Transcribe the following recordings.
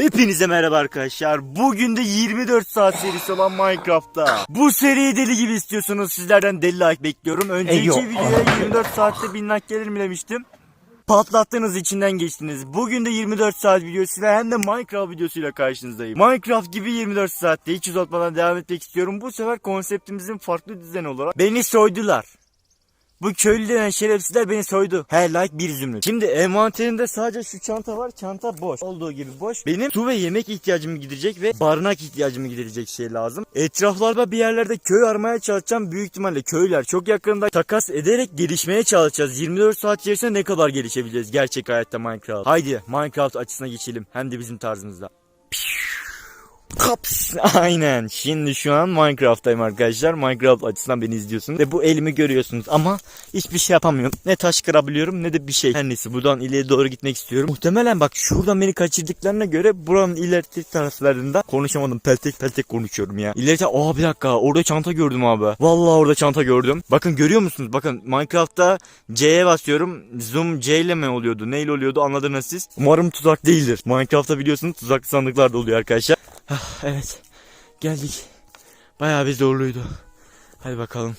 Hepinize merhaba arkadaşlar. Bugün de 24 saat serisi olan Minecraft'ta. Bu seriyi deli gibi istiyorsunuz. Sizlerden deli like bekliyorum. Önceki Eyo. videoya 24 saatte 1000 like gelir mi demiştim. Patlattınız içinden geçtiniz. Bugün de 24 saat videosuyla hem de Minecraft videosuyla karşınızdayım. Minecraft gibi 24 saatte hiç uzatmadan devam etmek istiyorum. Bu sefer konseptimizin farklı düzeni olarak beni soydular. Bu köylü denen şerefsizler beni soydu. Her like bir zümrüt. Şimdi envanterimde sadece şu çanta var. Çanta boş. Olduğu gibi boş. Benim su ve yemek ihtiyacımı giderecek ve barınak ihtiyacımı giderecek şey lazım. Etraflarda bir yerlerde köy aramaya çalışacağım. Büyük ihtimalle köyler çok yakında takas ederek gelişmeye çalışacağız. 24 saat içerisinde ne kadar gelişebileceğiz gerçek hayatta Minecraft. Haydi Minecraft açısına geçelim. Hem de bizim tarzımızda. Kaps. Aynen. Şimdi şu an Minecraft'tayım arkadaşlar. Minecraft açısından beni izliyorsunuz. Ve bu elimi görüyorsunuz ama hiçbir şey yapamıyorum. Ne taş kırabiliyorum ne de bir şey. Her neyse buradan ileriye doğru gitmek istiyorum. Muhtemelen bak şuradan beni kaçırdıklarına göre buranın ileriki taraflarında konuşamadım. Peltek peltek konuşuyorum ya. İleride aa bir dakika orada çanta gördüm abi. Vallahi orada çanta gördüm. Bakın görüyor musunuz? Bakın Minecraft'ta C'ye basıyorum. Zoom C ile mi oluyordu? Neyle oluyordu anladınız siz. Umarım tuzak değildir. Minecraft'ta biliyorsunuz tuzaklı sandıklar da oluyor arkadaşlar. Ah, evet. Geldik. Bayağı bir zorluydu. Hadi bakalım.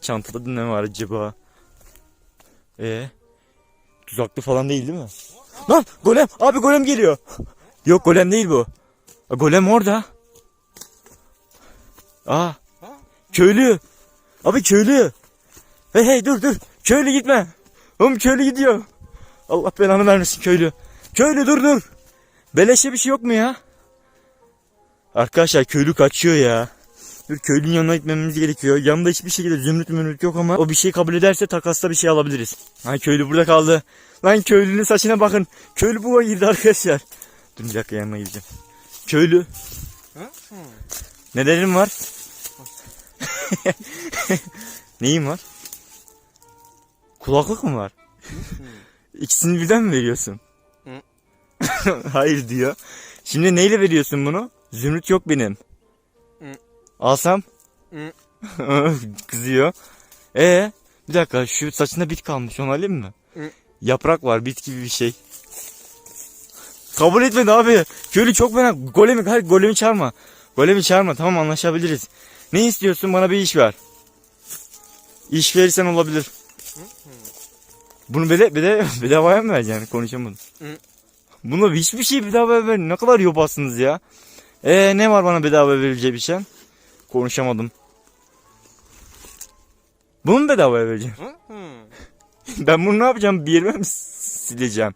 Çantada ne var acaba? Ee, tuzaklı falan değil değil mi? Lan golem. Abi golem geliyor. Yok golem değil bu. Golem orada. Aa. Köylü. Abi köylü. Hey hey dur dur. Köylü gitme. Oğlum köylü gidiyor. Allah belanı vermesin köylü. Köylü dur dur. Beleşe bir şey yok mu ya? Arkadaşlar köylü kaçıyor ya. Dur köylünün yanına gitmemiz gerekiyor. Yanında hiçbir şekilde zümrüt mümrüt yok ama o bir şey kabul ederse takasta bir şey alabiliriz. Ha köylü burada kaldı. Lan köylünün saçına bakın. Köylü buğa girdi arkadaşlar. Dur bir dakika yanına gideceğim. Köylü. Nelerin var? Neyin var? Kulaklık mı var? İkisini birden mi veriyorsun? Hayır diyor. Şimdi neyle veriyorsun bunu? Zümrüt yok benim. Alsam? Kızıyor. Ee, bir dakika şu saçında bit kalmış onu alayım mı? Yaprak var bit gibi bir şey. Kabul etmedi abi. Köylü çok fena. Golemi, hayır golemi çağırma. Golemi çağırma tamam anlaşabiliriz. Ne istiyorsun bana bir iş ver. İş verirsen olabilir. Bunu bede, bede, bedavaya mı vereceksin? Konuşamadım. Hı. Buna hiçbir şey bedava ver. Ne kadar yobazsınız ya. Ee ne var bana bedava verileceği bir şey? Konuşamadım. Bunu mu bedavaya vereceğim? Ben bunu ne yapacağım? Bir yerime mi sileceğim?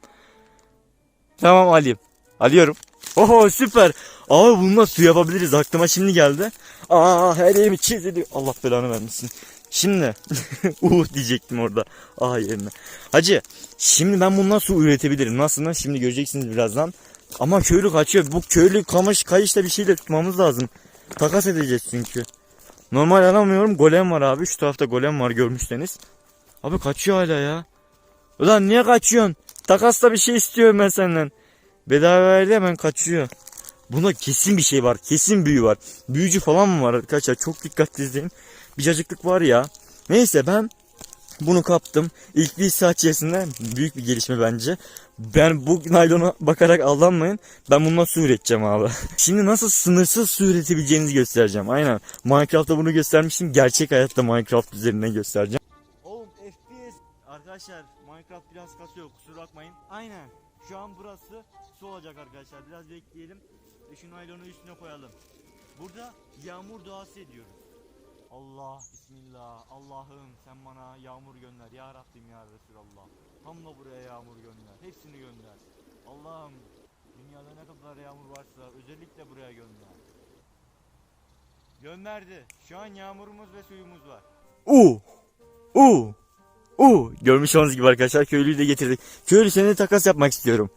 Tamam alayım. Alıyorum. Oho süper. Abi bununla su yapabiliriz. Aklıma şimdi geldi. Aa her yerimi çiziliyor. Allah belanı vermesin. Şimdi uh diyecektim orada. Aa yerine. Hacı şimdi ben bundan su üretebilirim. Nasıl? Şimdi göreceksiniz birazdan. Ama köylü kaçıyor. Bu köylü kamış kayışla bir şeyle tutmamız lazım. Takas edeceğiz çünkü. Normal alamıyorum. Golem var abi. Şu tarafta golem var görmüşseniz. Abi kaçıyor hala ya. Ulan niye kaçıyorsun? Takasla bir şey istiyorum ben senden. Bedava verdi hemen kaçıyor. Bunda kesin bir şey var. Kesin büyü var. Büyücü falan mı var arkadaşlar? Çok dikkatli izleyin. Bir cacıklık var ya. Neyse ben bunu kaptım. İlk bir saat içerisinde büyük bir gelişme bence. Ben bu naylona bakarak aldanmayın. Ben bundan su üreteceğim abi. Şimdi nasıl sınırsız su üretebileceğinizi göstereceğim. Aynen. Minecraft'ta bunu göstermiştim. Gerçek hayatta Minecraft üzerinden göstereceğim. Oğlum FPS arkadaşlar Minecraft biraz kasıyor kusura bakmayın. Aynen. Şu an burası su olacak arkadaşlar. Biraz bekleyelim. Şu naylonu üstüne koyalım. Burada yağmur duası ediyoruz. Allah bismillah Allah'ım sen bana yağmur gönder ya Rabbim ya Resulallah. Tam da buraya yağmur gönder. Hepsini gönder. Allah'ım dünyada ne kadar yağmur varsa özellikle buraya gönder. Gönderdi. Şu an yağmurumuz ve suyumuz var. U. U. U. Görmüş olduğunuz gibi arkadaşlar köylüyü de getirdik. Köylü seninle takas yapmak istiyorum.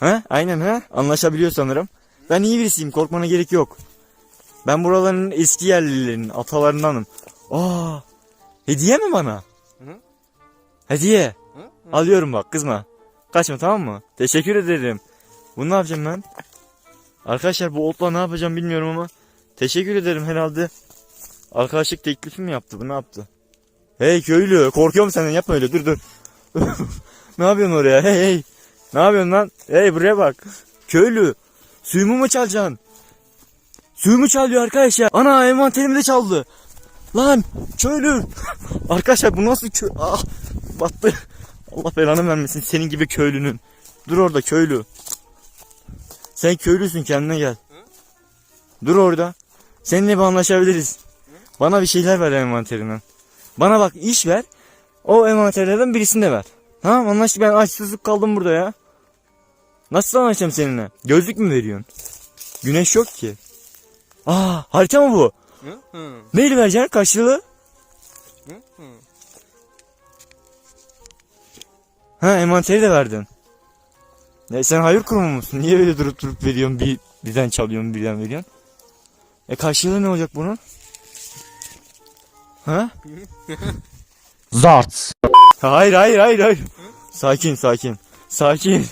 Ha? Aynen ha? Anlaşabiliyor sanırım. Ben iyi birisiyim korkmana gerek yok. Ben buraların eski yerlilerinin atalarındanım. Aa, hediye mi bana? Hı? Hediye. Alıyorum bak kızma. Kaçma tamam mı? Teşekkür ederim. Bunu ne yapacağım ben? Arkadaşlar bu otla ne yapacağım bilmiyorum ama teşekkür ederim herhalde. Arkadaşlık teklifi mi yaptı bu ne yaptı? Hey köylü korkuyorum senden yapma öyle dur dur. ne yapıyorsun oraya hey hey. Ne yapıyorsun lan? Hey buraya bak. Köylü. Suyumu mu çalacaksın? Suyumu çalıyor arkadaşlar. Ana envanterimi de çaldı. Lan köylü. arkadaşlar bu nasıl kö... Ah battı. Allah belanı vermesin senin gibi köylünün. Dur orada köylü. Sen köylüsün kendine gel. Dur orada. Seninle bir anlaşabiliriz. Bana bir şeyler ver envanterinden. Bana bak iş ver. O envanterlerden birisini de ver. Tamam anlaştık ben açsızlık kaldım burada ya. Nasıl anlaşacağım seninle? Gözlük mü veriyorsun? Güneş yok ki. Aa harita mı bu? Hı hı. Neyle vereceksin karşılığı? Hı hı. Ha envanteri de verdin. Ya sen hayır kurumu musun? Niye öyle durup durup veriyorsun bir birden çalıyorsun birden veriyorsun? E karşılığı ne olacak bunun? Ha? Zart. Hayır hayır hayır hayır. Sakin sakin. Sakin.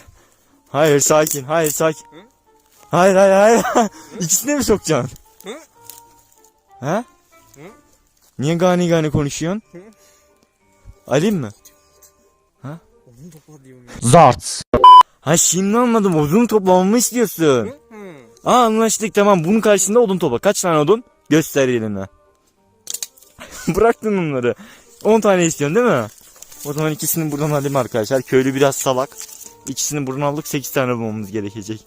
Hayır sakin. Hayır sakin. Hayır hayır hayır. İkisini mi sokacaksın? Ha? Hı? Niye gani gani konuşuyorsun? Hı? Alayım mı? Onu topla diyorum ya. Zart. Ha şimdi anladım. Odun toplamamı istiyorsun. Hı hı. Aa anlaştık tamam. Bunun karşısında odun topla. Kaç tane odun? Göster eline. Bıraktın onları. 10 tane istiyorsun değil mi? O zaman ikisini buradan alayım arkadaşlar. Köylü biraz salak. İkisini buradan aldık 8 tane bulmamız gerekecek.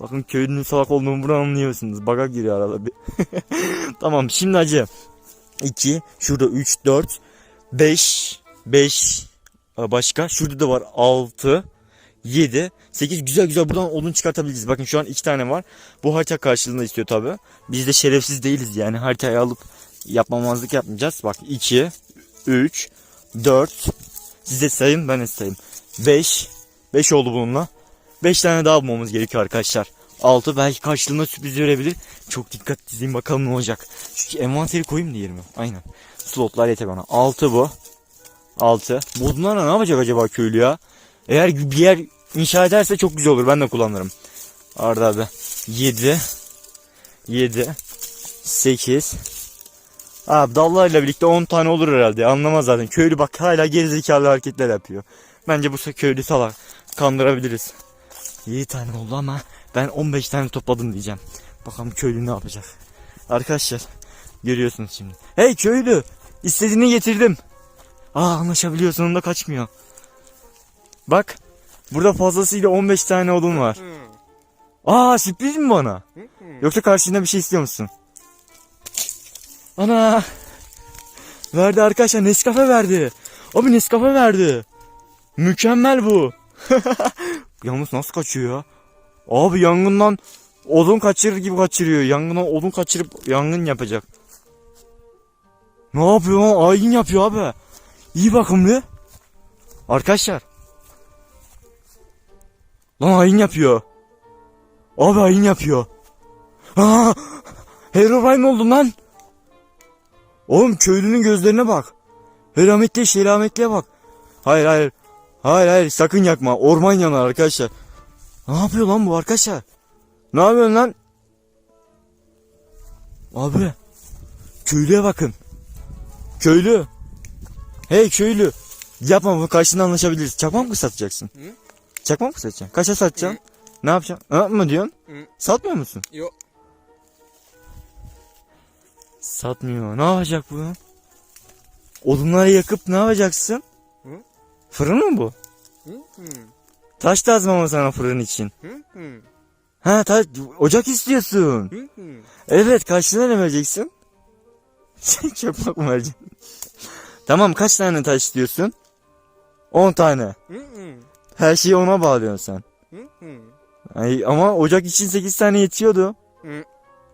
Bakın köylünün salak olduğunu buradan anlıyorsunuz. Baga giriyor arada bir. tamam şimdi acı. 2, şurada 3, 4, 5, 5 başka. Şurada da var 6, 7, 8 güzel güzel buradan odun çıkartabiliriz. Bakın şu an 2 tane var. Bu harita karşılığında istiyor tabi. Biz de şerefsiz değiliz yani haritayı alıp yapmamazlık yapmayacağız. Bak 2, 3, 4, siz de sayın ben de sayayım. 5, 5 oldu bununla. 5 tane daha bulmamız gerekiyor arkadaşlar. 6 belki karşılığında sürpriz verebilir. Çok dikkat dizeyim bakalım ne olacak. Çünkü envanteri koyayım diye mi? Aynen. Slotlar yeter bana. 6 bu. 6. Bunlarla ne yapacak acaba köylü ya? Eğer bir yer inşa ederse çok güzel olur. Ben de kullanırım. Arda abi. 7. 7. 8. Abi dallarla birlikte 10 tane olur herhalde. Anlamaz zaten. Köylü bak hala gerizekalı hareketler yapıyor. Bence bu köylü salak. Kandırabiliriz. 7 tane oldu ama ben 15 tane topladım diyeceğim. Bakalım köylü ne yapacak. Arkadaşlar görüyorsunuz şimdi. Hey köylü istediğini getirdim. Aa anlaşabiliyor sonunda kaçmıyor. Bak burada fazlasıyla 15 tane odun var. Aa sürpriz mi bana? Yoksa karşında bir şey istiyor musun? Ana. Verdi arkadaşlar Nescafe verdi. Abi Nescafe verdi. Mükemmel bu. Yalnız nasıl kaçıyor ya? Abi yangından odun kaçırır gibi kaçırıyor. Yangından odun kaçırıp yangın yapacak. Ne yapıyor lan? Ayin yapıyor abi. İyi bakımlı. Arkadaşlar. Lan ayin yapıyor. Abi ayin yapıyor. Aa, Herobrine oldum lan. Oğlum köylünün gözlerine bak. Helametli şelametliye bak. Hayır hayır. Hayır hayır sakın yakma. Orman yanar arkadaşlar. Ne yapıyor lan bu arkadaşlar? Ne yapıyorsun lan? Abi. Köylüye bakın. Köylü. Hey köylü. Yapma bu karşında anlaşabiliriz. Çakmak mı satacaksın? Hı? Çakmak mı satacaksın? Kaça satacaksın? Ne yapacaksın? Ne yapma diyorsun? Hı. Satmıyor musun? Yok. Satmıyor. Ne yapacak bu? Odunları yakıp ne yapacaksın? Fırın mı bu? Hı hı. Taş lazım ama sana fırın için. Hı hı. Ha taş, ocak istiyorsun. Hı hı. Evet karşılığında ne vereceksin? Çakmak mı vereceksin? tamam kaç tane taş istiyorsun? 10 tane. Hı hı. Her şeyi ona bağlıyorsun sen. Hı hı. Ay, ama ocak için 8 tane yetiyordu. Hı.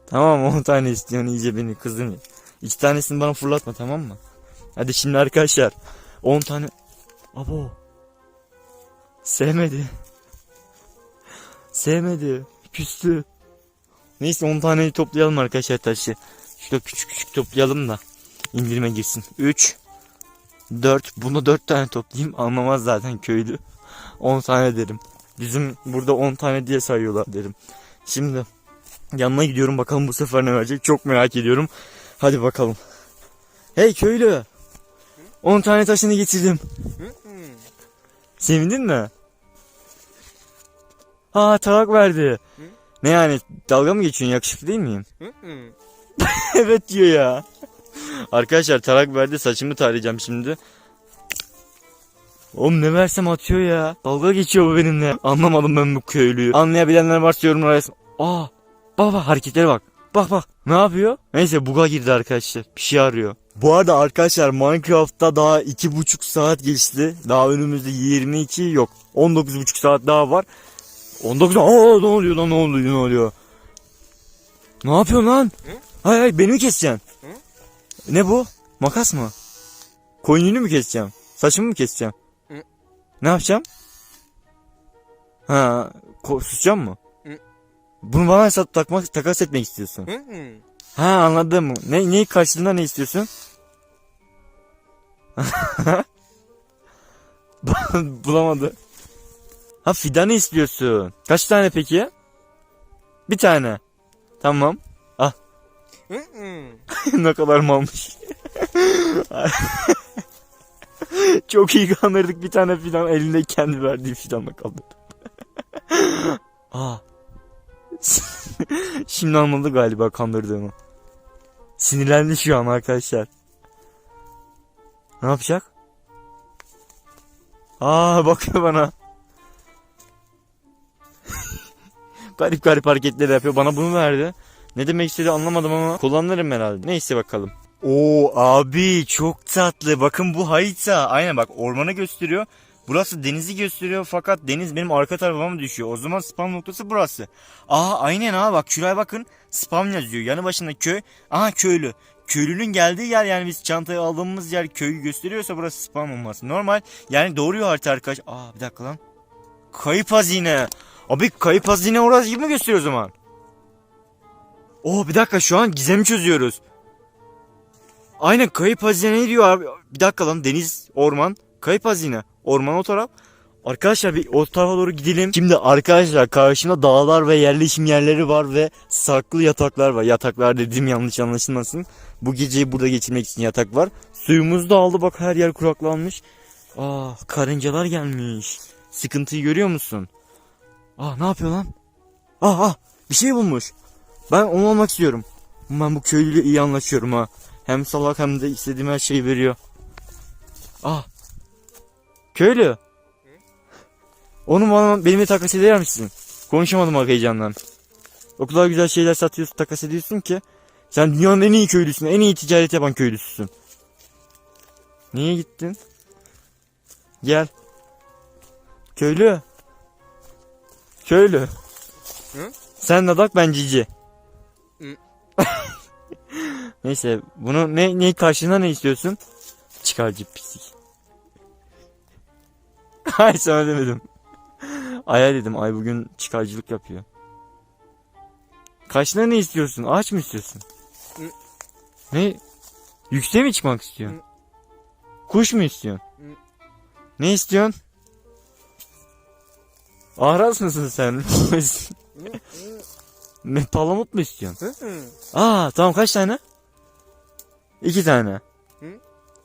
Tamam 10 tane istiyorsun iyice beni kızdın. İki tanesini bana fırlatma tamam mı? Hadi şimdi arkadaşlar 10 tane Abo. Sevmedi. Sevmedi. Küstü. Neyse 10 taneyi toplayalım arkadaşlar taşı. Şurada küçük küçük toplayalım da indirime girsin. 3 4 Bunu 4 tane toplayayım. Anlamaz zaten köylü. 10 tane derim. Bizim burada 10 tane diye sayıyorlar derim. Şimdi Yanına gidiyorum. Bakalım bu sefer ne verecek? Çok merak ediyorum. Hadi bakalım. Hey köylü. 10 tane taşını getirdim. Hı. Sevindin mi? Ha tarak verdi. Hı? Ne yani dalga mı geçiyorsun yakışıklı değil miyim? Hı hı. evet diyor ya. Arkadaşlar tarak verdi saçımı tarayacağım şimdi. Oğlum ne versem atıyor ya. Dalga geçiyor bu benimle. Anlamadım ben bu köylüyü. Anlayabilenler varsa yorumlara yazsın. Aa baba hareketlere bak. Bak bak ne yapıyor? Neyse buga girdi arkadaşlar. Bir şey arıyor. Bu arada arkadaşlar Minecraft'ta daha iki buçuk saat geçti. Daha önümüzde 22 yok. 19 buçuk saat daha var. 19 Aa ne oluyor lan ne oluyor ne oluyor? Ne yapıyorsun lan? Hı? Hayır hayır beni mi keseceksin? Hı? Ne bu? Makas mı? Koyununu mu keseceğim? Saçımı mı keseceğim? Hı? Ne yapacağım? Ha, susacağım mı? Hı? Bunu bana hesap takmak, takas etmek istiyorsun. Hı hı. Ha anladım. Ne, neyi karşılığında ne istiyorsun? Bulamadı. Ha fidanı istiyorsun. Kaç tane peki? Bir tane. Tamam. Hı. ne kadar malmış. Çok iyi kandırdık bir tane fidan elinde kendi verdiği fidanla kaldırdı. Aa. Şimdi anladı galiba kandırdığımı. Sinirlendi şu an arkadaşlar. Ne yapacak? Aa bakıyor bana. garip garip hareketler yapıyor. Bana bunu verdi. Ne demek istediği anlamadım ama kullanırım herhalde. Neyse bakalım. Oo abi çok tatlı. Bakın bu harita. Aynen bak ormanı gösteriyor. Burası denizi gösteriyor fakat deniz benim arka tarafıma mı düşüyor? O zaman spam noktası burası. Aa aynen ha bak şuraya bakın. Spam yazıyor. Yanı başında köy. Aha köylü. Köylünün geldiği yer yani biz çantayı aldığımız yer köyü gösteriyorsa burası spam olması. Normal. Yani doğruyor harita arkadaş. Aa bir dakika lan. Kayıp hazine. Abi kayıp hazine orası gibi mi gösteriyor o zaman? Oo bir dakika şu an gizemi çözüyoruz. Aynen kayıp hazine ne diyor abi? Bir dakika lan deniz, orman, kayıp hazine. Orman o taraf. Arkadaşlar bir o tarafa doğru gidelim. Şimdi arkadaşlar karşımda dağlar ve yerleşim yerleri var ve saklı yataklar var. Yataklar dediğim yanlış anlaşılmasın. Bu geceyi burada geçirmek için yatak var. Suyumuz da aldı bak her yer kuraklanmış. Aa karıncalar gelmiş. Sıkıntıyı görüyor musun? Aa ne yapıyor lan? Aa, aa bir şey bulmuş. Ben onu olmak istiyorum. Ben bu köylüyle iyi anlaşıyorum ha. Hem salak hem de istediğim her şeyi veriyor. Ah. Köylü. Onu bana benimle takas eder misin? Konuşamadım bak heyecandan. O kadar güzel şeyler satıyorsun, takas ediyorsun ki. Sen dünyanın en iyi köylüsün, en iyi ticaret yapan köylüsüsün. Niye gittin? Gel. Köylü. Köylü. Hı? Sen Nadak ben Cici. Hı. Neyse bunu ne ne karşılığında ne istiyorsun? Çıkarcı pislik. Hayır sana demedim. Ay'a dedim ay bugün çıkarcılık yapıyor. Karşılığında ne istiyorsun? Ağaç mı istiyorsun? Hı. Ne? Yükseğe mi çıkmak istiyorsun? Hı. Kuş mu istiyorsun? Hı. Ne istiyorsun? Ahraz mısın sen? Ne palamut mu istiyorsun? Hı. Aa tamam kaç tane? İki tane. Hı?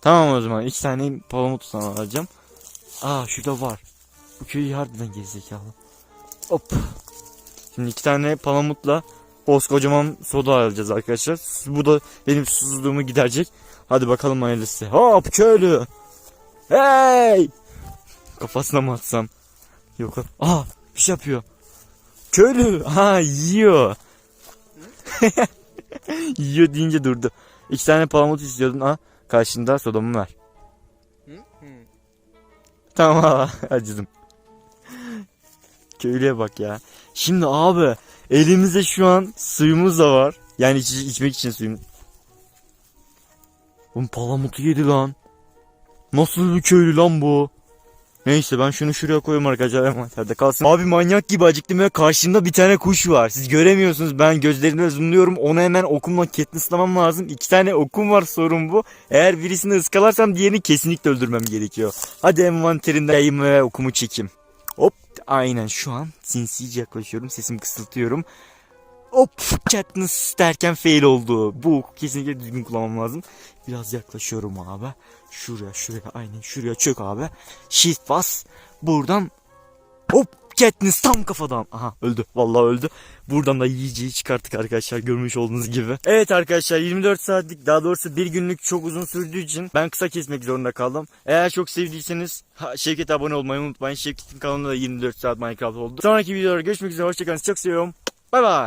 Tamam o zaman iki tane palamut sana alacağım. Aa şurada var. Bu köyü harbiden gerizekalı. Hop. Şimdi iki tane palamutla koskocaman soda alacağız arkadaşlar. Bu da benim susuzluğumu giderecek. Hadi bakalım hayırlısı. Hop köylü. Hey. Kafasına mı atsam? Yok. Aa bir şey yapıyor. Köylü. Ha yiyor. Yiyor deyince durdu. İki tane palamut istiyordun. Ha karşında sodamı ver. Tamam acıdım. Köylüye bak ya. Şimdi abi elimizde şu an suyumuz da var. Yani iç, içmek için suyumuz. Oğlum palamutu yedi lan. Nasıl bir köylü lan bu? Neyse ben şunu şuraya koyayım arkadaşlar envanterde kalsın. Abi manyak gibi acıktım ve karşımda bir tane kuş var. Siz göremiyorsunuz ben gözlerimle zoomluyorum. Onu hemen okumla ketlislamam lazım. İki tane okum var sorun bu. Eğer birisini ıskalarsam diğerini kesinlikle öldürmem gerekiyor. Hadi envanterimden yayım ve okumu çekeyim. Hop aynen şu an sinsice yaklaşıyorum. Sesimi kısıltıyorum. Hop Katniss derken fail oldu. Bu kesinlikle düzgün kullanmam lazım. Biraz yaklaşıyorum abi. Şuraya şuraya aynen şuraya çök abi. Shift bas. Buradan hop Katniss tam kafadan. Aha öldü. Vallahi öldü. Buradan da yiyeceği çıkarttık arkadaşlar görmüş olduğunuz gibi. Evet arkadaşlar 24 saatlik daha doğrusu bir günlük çok uzun sürdüğü için ben kısa kesmek zorunda kaldım. Eğer çok sevdiyseniz Şevket'e abone olmayı unutmayın. Şevket'in kanalında da 24 saat Minecraft oldu. Sonraki videolarda görüşmek üzere. Hoşçakalın. Çok seviyorum. Bay bay.